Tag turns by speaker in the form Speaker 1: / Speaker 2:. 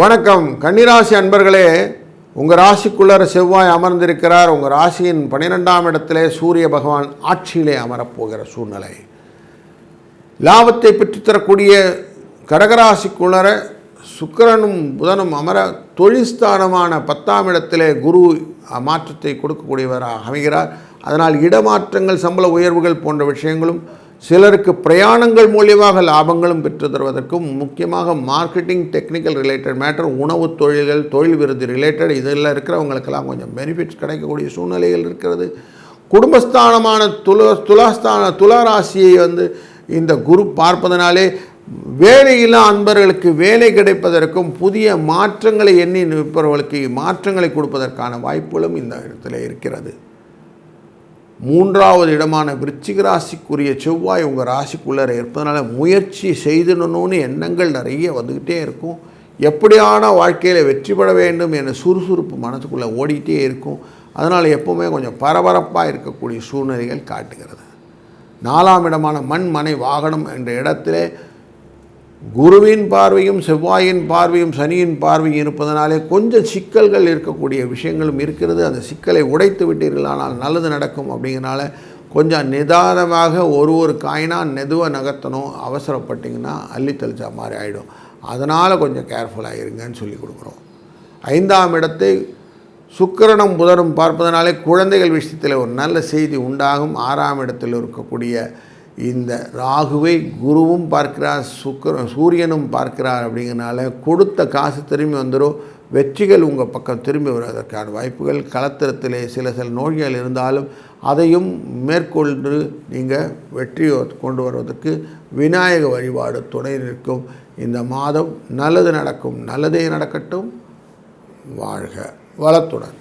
Speaker 1: வணக்கம். கன்னிராசி அன்பர்களே உங்கள் ராசிக்குள்ளர செவ்வாய் அமர்ந்திருக்கிறார். உங்கள் ராசியின் பன்னிரெண்டாம் இடத்திலே சூரிய பகவான் ஆட்சியிலே அமரப்போகிற சூழ்நிலை. லாபத்தை பெற்றுத்தரக்கூடிய கடகராசிக்குள்ளர சுக்கரனும் புதனும் அமர தொழில்ஸ்தானமான பத்தாம் இடத்திலே குரு மாற்றத்தை கொடுக்கக்கூடியவராக அமைகிறார். அதனால் இடமாற்றங்கள் சம்பள உயர்வுகள் போன்ற விஷயங்களும் சிலருக்கு பிரயாணங்கள் மூலியமாக லாபங்களும் பெற்று தருவதற்கும் முக்கியமாக மார்க்கெட்டிங் டெக்னிக்கல் ரிலேட்டட் மேட்டர் உணவு தொழில்கள் தொழில் விருது ரிலேட்டட் இதில் இருக்கிறவங்களுக்கெல்லாம் கொஞ்சம் பெனிஃபிட்ஸ் கிடைக்கக்கூடிய சூழ்நிலைகள் இருக்கிறது. குடும்பஸ்தானமான துல துலாஸ்தான துளாராசியை வந்து இந்த குரு பார்ப்பதனாலே வேலையில்லா அன்பர்களுக்கு வேலை கிடைப்பதற்கும் புதிய மாற்றங்களை எண்ணி நிற்பவர்களுக்கு மாற்றங்களை கொடுப்பதற்கான வாய்ப்புகளும் இந்த இடத்துல இருக்கிறது. மூன்றாவது இடமான விருச்சிக ராசிக்குரிய செவ்வாய் உங்கள் ராசிக்குள்ளே இருப்பதனால முயற்சி செய்திடணும்னு எண்ணங்கள் நிறைய வந்துக்கிட்டே இருக்கும். எப்படியான வாழ்க்கையில் வெற்றி பெற வேண்டும் என்ற சுறுசுறுப்பு மனசுக்குள்ளே ஓடிக்கிட்டே இருக்கும். அதனால் எப்போவுமே கொஞ்சம் பரபரப்பாக இருக்கக்கூடிய சூழ்நிலைகள் காட்டுகிறது. நாலாம் இடமான மண் மனை வாகனம் என்ற இடத்திலே குருவின் பார்வையும் செவ்வாயின் பார்வையும் சனியின் பார்வையும் இருப்பதனாலே கொஞ்சம் சிக்கல்கள் இருக்கக்கூடிய விஷயங்களும் இருக்கிறது. அந்த சிக்கலை உடைத்து விட்டீர்கள் ஆனால் நல்லது நடக்கும் அப்படிங்கிறனால கொஞ்சம் நிதானமாக ஒரு ஒரு காயினாக நெதுவை நகர்த்தணும். அவசரப்பட்டிங்கன்னா அள்ளி தெளிச்சா மாதிரி ஆகிடும் அதனால் கொஞ்சம் கேர்ஃபுல்லாக இருங்கன்னு சொல்லி கொடுக்குறோம். ஐந்தாம் இடத்தை சுக்கிரனும் புதனும் பார்ப்பதனாலே குழந்தைகள் விஷயத்தில் ஒரு நல்ல செய்தி உண்டாகும். ஆறாம் இடத்தில் இருக்கக்கூடிய இந்த ராகுவை குருவும் பார்க்கிறார் சுக்கர சூரியனும் பார்க்கிறார் அப்படிங்கிறனால கொடுத்த காசு திரும்பி வந்துடும் வெற்றிகள் உங்கள் பக்கம் திரும்பி வருவதற்கான வாய்ப்புகள் களத்திரத்திலே சில சில நோய்கள் இருந்தாலும் அதையும் மேற்கொண்டு நீங்கள் வெற்றி கொண்டு வருவதற்கு விநாயக வழிபாடு துணை நிற்கும். இந்த மாதம் நல்லது நடக்கும் நல்லதே நடக்கட்டும். வாழ்க வளத்துடன்.